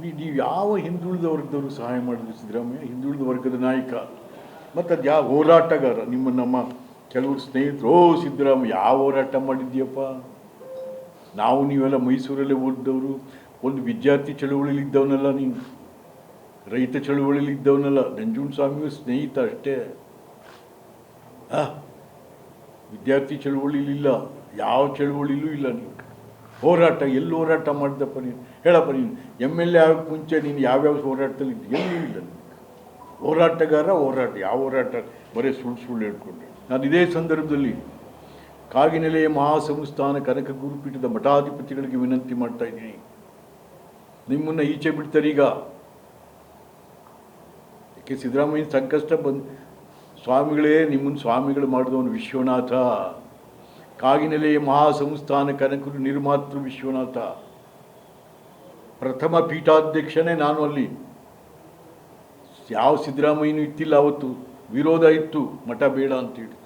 ನೀವು ಯಾವ ಹಿಂದುಳಿದ ವರ್ಗದವರು ಸಹಾಯ ಮಾಡಿದ್ರು ಸಿದ್ದರಾಮಯ್ಯ? ಹಿಂದುಳಿದ ವರ್ಗದ ನಾಯಕ. ಮತ್ತು ಅದು ಯಾವ ಹೋರಾಟಗಾರ? ನಿಮ್ಮ ನಮ್ಮ ಕೆಲವರು ಸ್ನೇಹಿತರು, ಓ ಸಿದ್ದರಾಮಯ್ಯ, ಯಾವ ಹೋರಾಟ ಮಾಡಿದ್ಯಪ್ಪ? ನಾವು ನೀವೆಲ್ಲ ಮೈಸೂರಲ್ಲೇ ಓದಿದವರು. ಒಂದು ವಿದ್ಯಾರ್ಥಿ ಚಳುವಳಿಲಿ ಇದ್ದವನಲ್ಲ ನೀನು. ರೈತ ಚಳುವಳಿಲಿ ಇದ್ದವನಲ್ಲ. ನಂಜುಂಡಸ್ವಾಮಿಯು ಸ್ನೇಹಿತ ಅಷ್ಟೇ. ಹಾಂ? ವಿದ್ಯಾರ್ಥಿ ಚಳುವಳಿಲಿಲ್ಲ ಯಾವ ಚಳುವಳಿಲೂ ಇಲ್ಲ ನೀನು. ಹೋರಾಟ, ಎಲ್ಲಿ ಹೋರಾಟ ಮಾಡಿದಪ್ಪ ನೀನು? ಹೇಳಪ್ಪ ನೀನು, ಎಂ ಎಲ್ ಎ ಆಗೋಕ್ಕೆ ಮುಂಚೆ ನೀನು ಯಾವ್ಯಾವ ಹೋರಾಟದಲ್ಲಿ ಎಲ್ಲೂ ಇಲ್ಲ ಹೋರಾಟಗಾರ, ಹೋರಾಟ. ಯಾವ ಹೋರಾಟ? ಬರೀ ಸುಳ್ಳು ಸುಳ್ಳು ಹೇಳ್ಕೊಂಡೆ. ನಾನು ಇದೇ ಸಂದರ್ಭದಲ್ಲಿ ಕಾಗಿನೆಲೆಯ ಮಹಾಸಂಸ್ಥಾನ ಕನಕ ಗುರುಪೀಠದ ಮಠಾಧಿಪತಿಗಳಿಗೆ ವಿನಂತಿ ಮಾಡ್ತಾ ಇದ್ದೀನಿ. ನಿಮ್ಮನ್ನು ಈಚೆ ಈಗ. ಯಾಕೆ ಸಿದ್ದರಾಮಯ್ಯ ಸಂಕಷ್ಟ ಬಂದು ಸ್ವಾಮಿಗಳೇ, ನಿಮ್ಮನ್ನು ಸ್ವಾಮಿಗಳು ಮಾಡಿದವನು ವಿಶ್ವನಾಥ. ಕಾಗಿನೆಲೆಯ ಮಹಾಸಂಸ್ಥಾನ ಕನಕರು ನಿರ್ಮಾತೃ ವಿಶ್ವನಾಥ. ಪ್ರಥಮ ಪೀಠಾಧ್ಯಕ್ಷನೇ ನಾನು ಅಲ್ಲಿ. ಯಾವ ಸಿದ್ದರಾಮಯ್ಯನೂ ಇತ್ತಿಲ್ಲ, ಅವತ್ತು ವಿರೋಧ ಇತ್ತು, ಮಠ ಬೇಡ ಅಂತೇಳಿ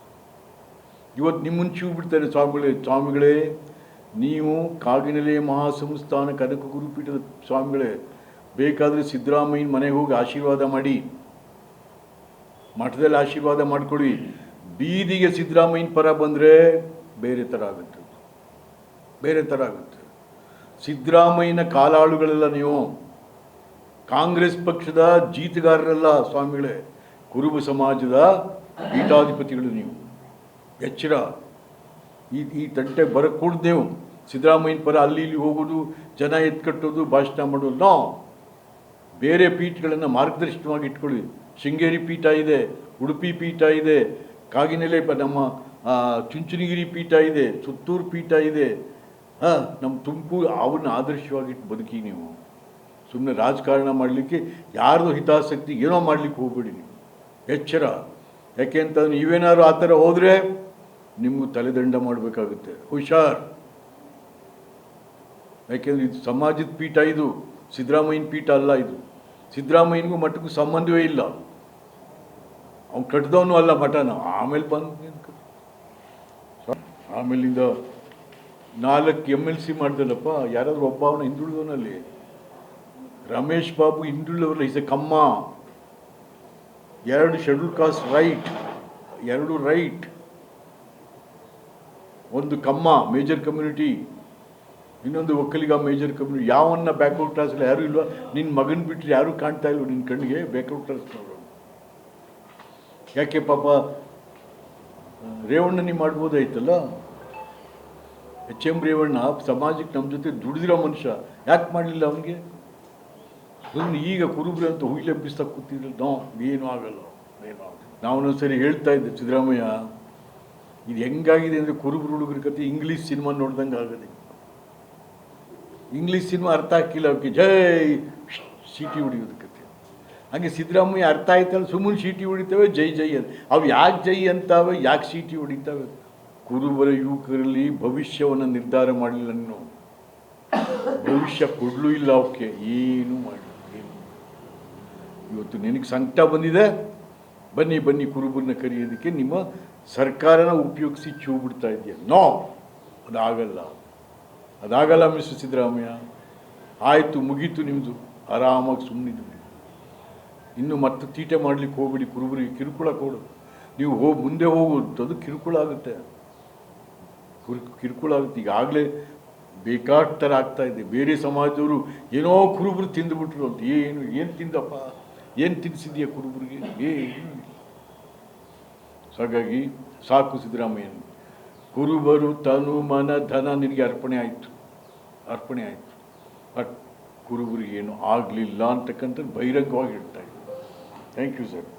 ಇವತ್ತು ನಿಮ್ಮ ಮುಂಚೆ ಬಿಡ್ತಾರೆ ಸ್ವಾಮಿಗಳೇ ಸ್ವಾಮಿಗಳೇ, ನೀವು ಕಾಗಿನೆಲೆಯ ಮಹಾಸಂಸ್ಥಾನ ಕನಕ ಗುರುಪೀಠದ ಸ್ವಾಮಿಗಳೇ, ಬೇಕಾದರೆ ಸಿದ್ದರಾಮಯ್ಯನ ಮನೆಗೆ ಹೋಗಿ ಆಶೀರ್ವಾದ ಮಾಡಿ. ಮಠದಲ್ಲಿ ಆಶೀರ್ವಾದ ಮಾಡ್ಕೊಳ್ಳಿ ಬೀದಿಗೆ ಸಿದ್ದರಾಮಯ್ಯನ ಪರ ಬಂದರೆ ಬೇರೆ ಥರ ಆಗುತ್ತೆ. ಬೇರೆ ಥರ ಆಗುತ್ತೆ. ಸಿದ್ದರಾಮಯ್ಯನ ಕಾಲಾಳುಗಳೆಲ್ಲ ನೀವು, ಕಾಂಗ್ರೆಸ್ ಪಕ್ಷದ ಜೀತಗಾರರಲ್ಲ ಸ್ವಾಮಿಗಳೇ, ಕುರುಬ ಸಮಾಜದ ಪೀಠಾಧಿಪತಿಗಳು ನೀವು. ಎಚ್ಚರ. ಈ ಈ ತಂಟೆ ಬರಕೂಡ್ದು ನೀವು. ಸಿದ್ದರಾಮಯ್ಯನ ಪರ ಅಲ್ಲಿ ಇಲ್ಲಿ ಹೋಗೋದು, ಜನ ಎತ್ಕಟ್ಟೋದು ಭಾಷಣ ಮಾಡೋದು, ನೋ. ಬೇರೆ ಪೀಠಗಳನ್ನು ಮಾರ್ಗದರ್ಶನವಾಗಿ ಇಟ್ಕೊಳ್ಳಿ. ಶೃಂಗೇರಿ ಪೀಠ ಇದೆ, ಉಡುಪಿ ಪೀಠ ಇದೆ, ಕಾಗಿನೆಲೆ ನಮ್ಮ ಚುಂಚನಗಿರಿ ಪೀಠ ಇದೆ, ಸುತ್ತೂರು ಪೀಠ ಇದೆ. ಹಾಂ ನಮ್ಮ ತುಮಕೂರು ಅವನ್ನ ಆದರ್ಶವಾಗಿಟ್ಟು ಬದುಕಿ ನೀವು. ಸುಮ್ಮನೆ ರಾಜಕಾರಣ ಮಾಡಲಿಕ್ಕೆ ಯಾರ್ದು ಹಿತಾಸಕ್ತಿ ಏನೋ ಮಾಡಲಿಕ್ಕೆ ಹೋಗ್ಬಿಡಿ ನೀವು. ಎಚ್ಚರ. ಯಾಕೆ ಅಂತ ನೀವೇನಾದ್ರು ಆ ಥರ ಹೋದರೆ ನಿಮಗೂ ತಲೆದಂಡ ಮಾಡಬೇಕಾಗುತ್ತೆ. ಹುಷಾರ್. ಯಾಕೆಂದ್ರೆ ಇದು ಸಮಾಜದ ಪೀಠ ಇದು, ಸಿದ್ದರಾಮಯ್ಯನ ಪೀಠ ಅಲ್ಲ ಇದು. ಸಿದ್ದರಾಮಯ್ಯನಿಗೂ ಮಠಕ್ಕೂ ಸಂಬಂಧವೇ ಇಲ್ಲ. ಅವ್ನು ಕಟ್ಟಿದವನು ಅಲ್ಲ ಮಠನ. ಆಮೇಲೆ ಬಂದು. ಆಮೇಲಿಂದ ನಾಲ್ಕು ಎಂ ಎಲ್ ಸಿ ಮಾಡ್ದಲ್ಲಪ್ಪ, ಯಾರಾದರೂ ಒಬ್ಬ ಅವನ ಹಿಂದುಳಿದವನಲ್ಲಿ. ರಮೇಶ್ ಬಾಬು ಹಿಂದುಳಿದವರಲ್ಲ ಇಸ್ ಎ ಕಮ್ಮ. ಎರಡು ಶೆಡ್ಯೂಲ್ ಕಾಸ್ಟ್ ರೈಟ್ ಎರಡು ರೈಟ್ ಒಂದು ಕಮ್ಮ ಮೇಜರ್ ಕಮ್ಯುನಿಟಿ ಇನ್ನೊಂದು ಒಕ್ಕಲಿಗ ಮೇಜರ್ ಕಮ್ಯುನಿಟಿ ಯಾವನ್ನ ಬ್ಯಾಕ್ಔಟ್ ಕ್ಲಾಸಲ್ಲಿ ಯಾರೂ ಇಲ್ವಾ? ನಿನ್ನ ಮಗನ ಬಿಟ್ಟರೆ ಯಾರೂ ಕಾಣ್ತಾ ಇಲ್ವ ನಿನ್ನ ಕಣ್ಣಿಗೆ? ಬ್ಯಾಕ್ವರ್ಡ್ ಕ್ಲಾಸ್ನವರು ಯಾಕೆ ಪಾಪ ರೇವಣ್ಣ ನೀವು ಮಾಡ್ಬೋದಾಯ್ತಲ್ಲ? ಎಚ್ ಎಂ ರೇವಣ್ಣ, ಸಮಾಜಕ್ಕೆ ನಮ್ಮ ಜೊತೆ ದುಡಿದಿರೋ ಮನುಷ್ಯ, ಯಾಕೆ ಮಾಡಲಿಲ್ಲ ಅವನಿಗೆ? ಅದನ್ನು ಈಗ ಕುರುಬ್ರೆ ಅಂತ ಹುಯಿಲೆಬ್ಬಿಸ್ತಾ ಕೂತಿದ್ರು ನೋ, ಏನೂ ಆಗಲ್ಲ ಏನೂ ಆಗಲ್ಲ. ನಾವು ಒಂದೊಂದ್ಸರಿ ಹೇಳ್ತಾ ಇದ್ದೆ, ಸಿದ್ದರಾಮಯ್ಯ, ಇದು ಹೆಂಗಾಗಿದೆ ಅಂದರೆ ಕುರುಬ್ರು ಹುಡುಗರ ಕತೆ, ಇಂಗ್ಲೀಷ್ ಸಿನಿಮಾ ನೋಡ್ದಂಗೆ ಆಗದೆ. ಇಂಗ್ಲೀಷ್ ಸಿನಿಮಾ ಅರ್ಥ ಹಾಕಿಲ್ಲ ಅವಕ್ಕೆ ಜೈ ಸಿಟಿ ಹೊಡಿಯೋದಕ್ಕೆ. ಹಾಗೆ ಸಿದ್ದರಾಮಯ್ಯ ಅರ್ಥ ಆಯ್ತಲ್ಲ ಸುಮ್ಮನೆ ಸೀಟಿ ಹೊಡಿತವೆ ಜೈ ಜೈ ಅಂತ. ಅವು ಯಾಕೆ ಜೈ ಅಂತಾವೆ, ಯಾಕೆ ಸೀಟಿ ಹೊಡಿತಾವೆ ಕುರುಬರ ಯುವಕರಲ್ಲಿ ಭವಿಷ್ಯವನ್ನು ನಿರ್ಧಾರ ಮಾಡಲಿಲ್ಲ ನೀನು. ಭವಿಷ್ಯ ಕೊಡಲೂ ಇಲ್ಲ ಅವಕ್ಕೆ ಏನು ಮಾಡಲಿಲ್ಲ ಇವತ್ತು ನಿನಗೆ ಸಂಕಟ ಬಂದಿದೆ? ಬನ್ನಿ ಬನ್ನಿ ಕುರುಬರನ್ನ ಕರೆಯೋದಕ್ಕೆ ನಿಮ್ಮ ಸರ್ಕಾರನ ಉಪಯೋಗಿಸಿ ಚೂ ಬಿಡ್ತಾ ಇದೆಯಾ ನೋ, ಅದಾಗಲ್ಲ. ಅದಾಗಲ್ಲ ಮಿಸ್ಟರ್ ಸಿದ್ದರಾಮಯ್ಯ. ಆಯಿತು, ಮುಗೀತು ನಿಮ್ಮದು ಆರಾಮಾಗಿ ಸುಮ್ಮನಿದ್ದು ಇನ್ನು ಮತ್ತೆ ತೀಟೆ ಮಾಡಲಿಕ್ಕೆ ಹೋಗ್ಬಿಡಿ, ಕುರುಬರಿಗೆ ಕಿರುಕುಳ ಕೊಡು. ನೀವು ಹೋಗಿ ಮುಂದೆ ಹೋಗೋದು ಅದು ಕಿರುಕುಳ ಆಗುತ್ತೆ. ಕುರು, ಕಿರುಕುಳ ಆಗುತ್ತೆ. ಈಗಾಗಲೇ ಬೇಕಾದ ಥರ ಆಗ್ತಾ ಇದೆ. ಬೇರೆ ಸಮಾಜದವರು ಏನೋ ಕುರುಬರು ತಿಂದುಬಿಟ್ರು ಅಂತ. ಏನು ಏನು ತಿಂದಪ್ಪ? ಏನು ತಿನ್ನಿಸಿದೆಯಾ ಕುರುಬರಿಗೆ? ಏನು ಹಾಗಾಗಿ ಸಾಕು ಸಿದ್ದರಾಮಯ್ಯನ. ಕುರುಬರು ತನು ಮನ ಧನ ನಿನಗೆ ಅರ್ಪಣೆ ಆಯಿತು. ಅರ್ಪಣೆ ಆಯಿತು. ಬಟ್ ಕುರುಬರಿಗೆ ಏನು ಆಗಲಿಲ್ಲ ಅಂತಕ್ಕಂಥದ್ದು ಬಹಿರಂಗವಾಗಿ ಹೇಳ್ತಾ ಇದ್ದೀನಿ ಥ್ಯಾಂಕ್ ಯು ಸರ್